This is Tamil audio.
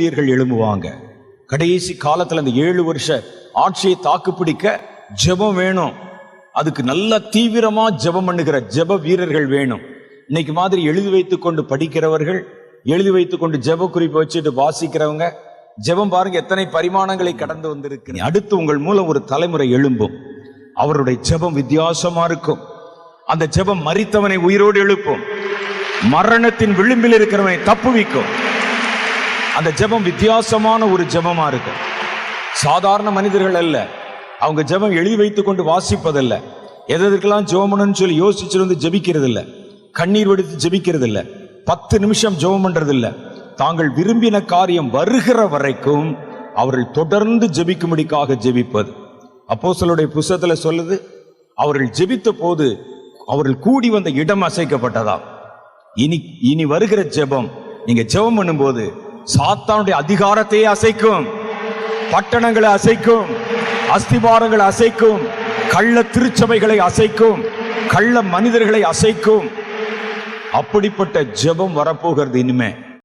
ஊழியர்கள் எழும்புவாங்க. கடைசி காலத்துல அந்த ஏழு வருஷ ஆட்சியை தாக்குப்பிடிக்க ஜெபம் வேணும். அதுக்கு நல்ல தீவிரமா ஜெபம் பண்ணுகிற ஜெப வீரர்கள் வேணும். இன்னைக்கு மாதிரி எழுதி வைத்துக் கொண்டு படிக்கிறவர்கள் எழுதி வைத்துக் கொண்டு ஜெப குறிப்பை வச்சுட்டு வாசிக்கிறவங்க ஜெபம் பாருங்க எத்தனை பரிமாணங்களை கடந்து வந்திருக்கு. அடுத்து உங்கள் மூலம் ஒரு தலைமுறை எழும்பும். அவருடைய ஜெபம் வித்தியாசமா இருக்கும். அந்த ஜெபம் மறித்தவனை உயிரோடு எழுப்பும். மரணத்தின் விளிம்பில் இருக்கிறவனை தப்புவிக்கும். அந்த ஜெபம் வித்தியாசமான ஒரு ஜெபமா இருக்கும் சாதாரண மனிதர்கள் அல்ல. அவங்க ஜெபம் எழுதி வைத்துக் கொண்டு வாசிப்பதல்ல. எதற்கெல்லாம் ஜெபம்னு சொல்லி யோசிச்சிருந்து ஜெபிக்கிறது இல்ல கண்ணீர் வடித்து ஜெபிக்கிறது இல்ல பத்து நிமிஷம் ஜெபம் பண்றது இல்ல தாங்கள் விரும்பின காரியம் வருகிற வரைக்கும் அவர்கள் தொடர்ந்து ஜெபிக்கும்படிக்காக ஜெபிப்பது. சொல்லுடைய புஸ்தகத்துல சொல்லுது அவர்கள் ஜெபித்த போது அவர்கள் கூடி வந்த இடம் அசைக்கப்பட்டதா இனி இனி வருகிற ஜெபம் நீங்க ஜெபம் பண்ணும்போது சாத்தானுடைய அதிகாரத்தையே அசைக்கும். பட்டணங்களை அசைக்கும். அஸ்திபாரங்களை அசைக்கும். கள்ள திருச்சபைகளை அசைக்கும். கள்ள மனிதர்களை அசைக்கும். அப்படிப்பட்ட ஜெபம் வரப்போகிறது இனிமே.